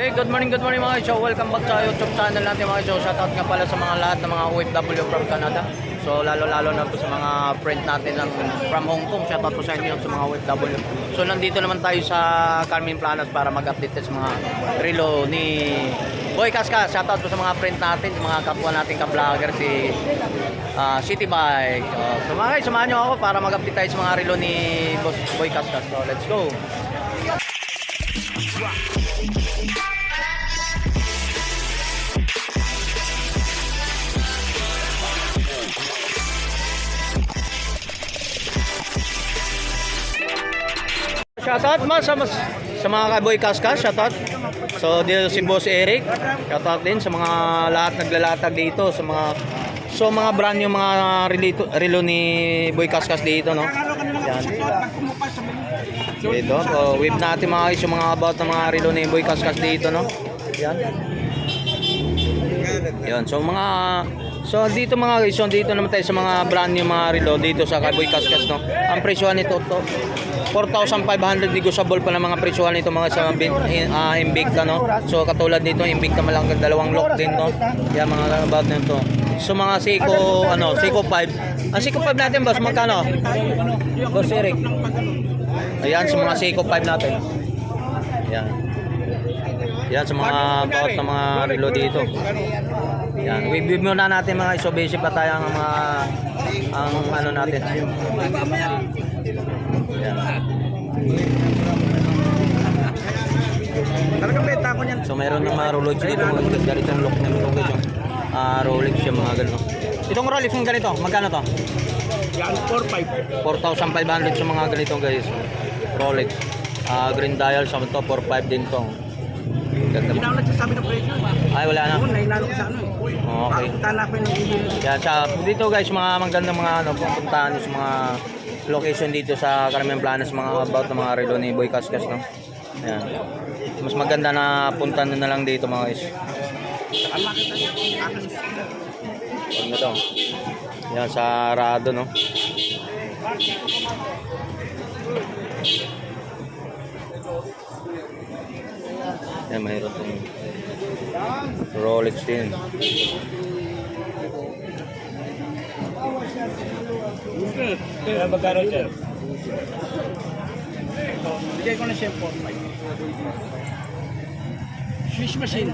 Okay, good morning, good morning mga show. Welcome back sa YouTube channel natin mga show. Shoutout nga pala sa mga lahat ng mga OFW from Canada. So lalo-lalo na po sa mga friend natin ng, from Hong Kong. Shoutout po sa inyo sa mga OFW. So nandito naman tayo sa Carmen Planas para mag-update sa mga relo ni Boy Kaska. Shoutout po sa mga friend natin, sa mga kapwa natin ka-vlogger si ah, City Bike. Uh, so mga guys, samahan nyo ako para mag-update tayo sa mga relo ni Boy Kaska. So let's go. Shoutout mas sa, mas, sa mga kaboy kaskas, shoutout. So dito si Boss Eric, shoutout din sa mga lahat naglalatag dito sa mga So mga brand yung mga relito, relo ni Boy Kaskas dito no. Yan. Dito, so whip natin mga guys yung mga about ng mga relo ni Boy Kaskas dito no. Yan. Yan, so mga So dito mga guys, so dito naman tayo sa mga brand new mga relo dito sa Cowboy Kaskas no. Ang presyo nito to 4,500 negotiable pa ng mga presyo nito mga sa uh, Invicta no. So katulad nito Invicta malang dalawang lock din no. Yan mga about nito. So mga Seiko ano, Seiko 5. Ang Seiko 5 natin boss magkano? Boss Eric. Ayan sa mga Seiko 5 natin. Yan. Yan sa mga about ng mga relo dito. Yan, review muna natin mga iso basic pa tayo ang mga ang ano natin. Talagang benta ko niyan. So meron ng mga Rolex dito mga guys, ganito ang look ng mga guys. Ah, Rolex yung mga ganito. Itong Rolex ng ganito, magkano to? Yan, 4-5. 4,500 sa mga ganito guys. Rolex. Ah, green dial sa to 4,500 din to. Ganda Hindi na mo. ako nagsasabi ng presyo. Ay, wala na. Ako, nainalo ko sa ano eh. Okay. Papunta na ako ng email. Yan, sa dito guys, mga magandang mga ano, pupuntahan nyo sa mga location dito sa Carmen Planas, mga about ng mga relo Boy Kaskas, no? Yan. Mas maganda na puntahan na lang dito mga guys. Akin. Ano to? Yan, sa Rado, no? Yan, mayroon din. Rolex din. Kaya magkano siya? Bigay ko na siya 4-5. Swiss machine.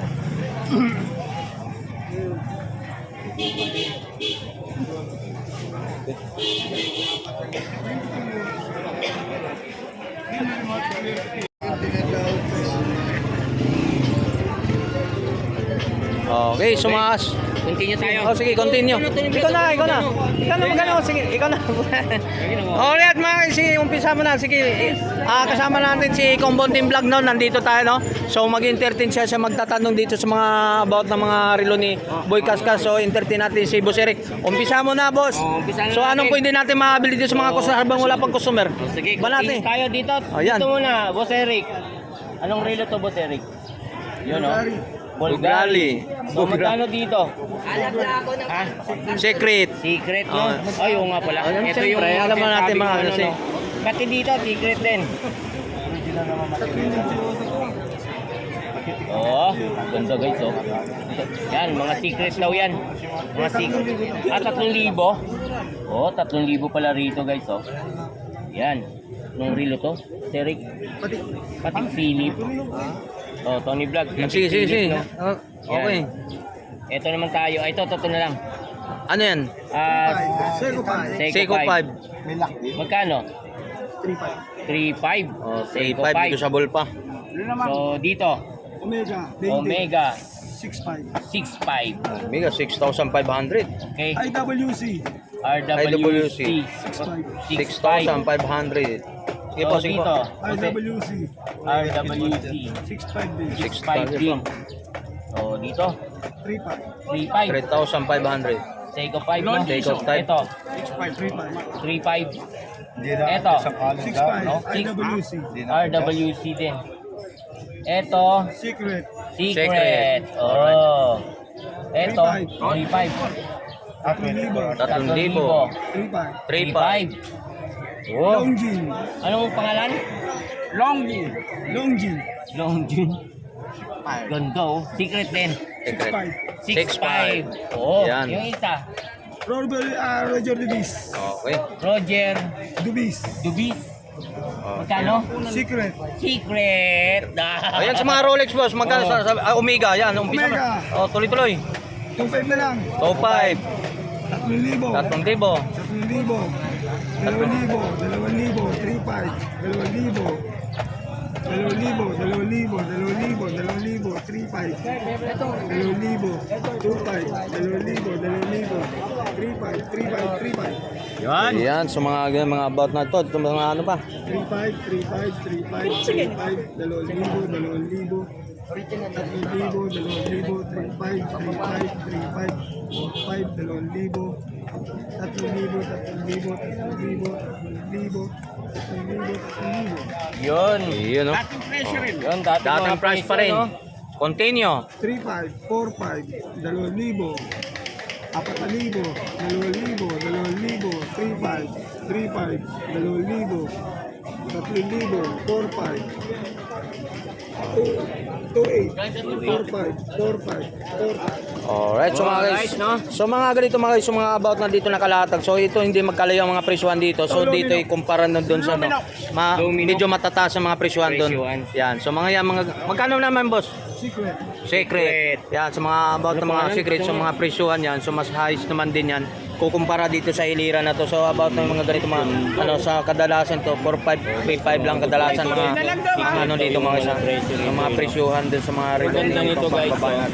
Okay, sumas. Continue tayo. Oh, sige, continue. Ikaw na, ikaw na. Ikaw na magano, sige, ikaw na. Alright, mga sige, umpisa mo na. Sige, ah, kasama natin si Combon Team Vlog no, nandito tayo, no? So, mag-entertain siya siya magtatanong dito sa mga about ng mga relo ni Boy Kaskas. So, entertain natin si Boss Eric. Umpisa mo na, boss. Oh, umpisa na So, anong pwede natin makabili dito sa mga customer habang wala pang customer? Oh, sige, natin? tayo dito. Dito muna, Boss Eric. Anong relo to, Boss Eric? Yun, oh. Bulgari. So, magkano dito? Ha? Secret. Secret, no? Ah. Ay, oo nga pala. Ayun, Ito yung alam mo natin mga ano, ano, no? Pati dito, secret din. Oo, ganda guys, oh. Yan, mga secret daw yan. Mga secret. Ah, 3,000. Oh, 3,000 pala rito guys, oh. Yan. Nung relo to, Eric. Pati. Pati Philip. Oh, Tony Vlog. Hmm, Sige, sige, sige. no? Oh, okay. Ito naman tayo. Ay, ito, ito na lang. Ano yan? Ah, Seiko 5. Seiko 5. May lock. Magkano? 3-5. 3.5. Oh, Seiko 5 5. negotiable pa. Ano? So, dito, Omega. Omega 6-5. 6.5. Mega 6,500. Okay. IWC. RWC 6-5. 6,500. Sige po, sige po. dito, IWC. RWC 6-5 din. 6.5 din. So, dito, 3-5. 3.5. 3,500. Seiko 5, no? Seiko 5. Ito, 6-5. 3-5. 3.5. Ito, 6-5. IWC. RWC din. Ito, Secret. Secret. Secret. Oh. Ito, 3.5. 3.5. 3,000. 3,000. 3-5. Wow. Longjin. Anong pangalan? Longjin. Longjin. Longjin. Ganda oh. Secret din. Secret. 6'5. 6'5. Oo. Yan. Yung isa. Roger, uh, ah, Roger Dubis. Okay. Roger. Dubis. Dubis. Okay. Magkano? Secret. Secret. Ayan sa mga Rolex boss, magkano oh. sa, sa ah, Omega, yan, umpisa Omega. na. Oh, tuloy-tuloy. 2.5 na lang. 2.5. 3,000. 3,000. 3,000. Dalawang libo, dalawang libo, three five, dalawang libo. Dalawang libo, dalawang libo, dalawang libo, dalawang libo, three five. Dalawang libo, two five, dalawang libo, dalawang libo, three five, three five, three five. Yan. Yan, so mga ganyan, mga about na to, ito mga ano pa? 3-5, 3-5, 3-5, 3-5, 2,000, 2,000, 3,000, 3,000, 3,5, 3,5, 3,5, 2,500, 2,000, 3,000, 3,000, 3,000, 3,000, 3,000, 3,000. Yun. Yun, no? Dating presyo rin. Yun, dating, dating price pa rin. Continue. No? Continue. 3,500, 4,500, 2,000, 4,000, 2,000, 2,000, 3,500, 3,500, 2,000, 3,000, 4,500, Alright, so mga guys, no? so mga ganito mga guys, so mga about na dito nakalatag. So ito hindi magkalayo ang mga presyuhan dito. So dito ay kumpara nun doon sa no, ma, medyo matataas ang mga presyuhan doon. Yan. So mga yan mga magkano naman boss? Secret. Secret. Yan, sa mga about Ano ng mga pangalan? secret, sa mga presyuhan yan. So mas highest naman din yan. Kukumpara dito sa hilira na to. So about ng mga ganito mga ano sa kadalasan to 45 35 lang kadalasan mga mga ano dito mga sa, mga presyuhan din sa mga relo Ganda nito, guys, yan.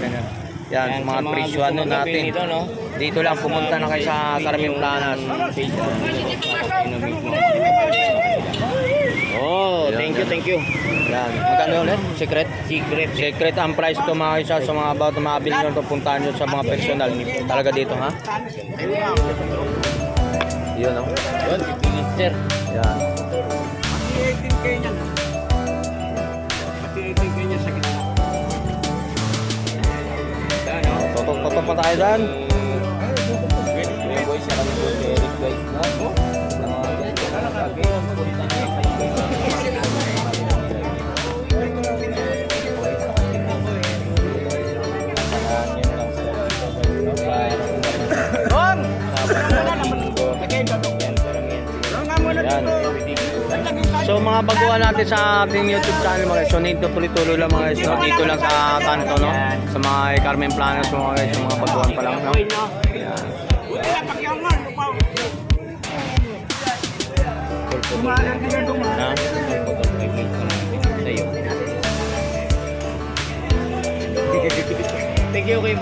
Yan, mga presyuhan magkape natin. nito, no? Dito lang pumunta na kayo sa Karaming Planas. Oh, thank you, thank you. Yan. Magkano ulit? Secret? Secret. Secret ang price to mga isa sa mga about na mabili nyo to puntahan nyo sa mga personal talaga dito ha yun oh Yun, si Twister. yan Yan, oh. totok totok pa tayo dyan Kuya boy, siya kami po si Eric guys, no? Ah, ganito na mga baguhan natin sa ating youtube channel mga guys so nito tuloy-tuloy lang mga guys no? dito lang sa kanto no sa mga Carmen Planas mga guys yung mga baguhan pa lang no yan Kumalan din ang dumaan. ha? Thank you kay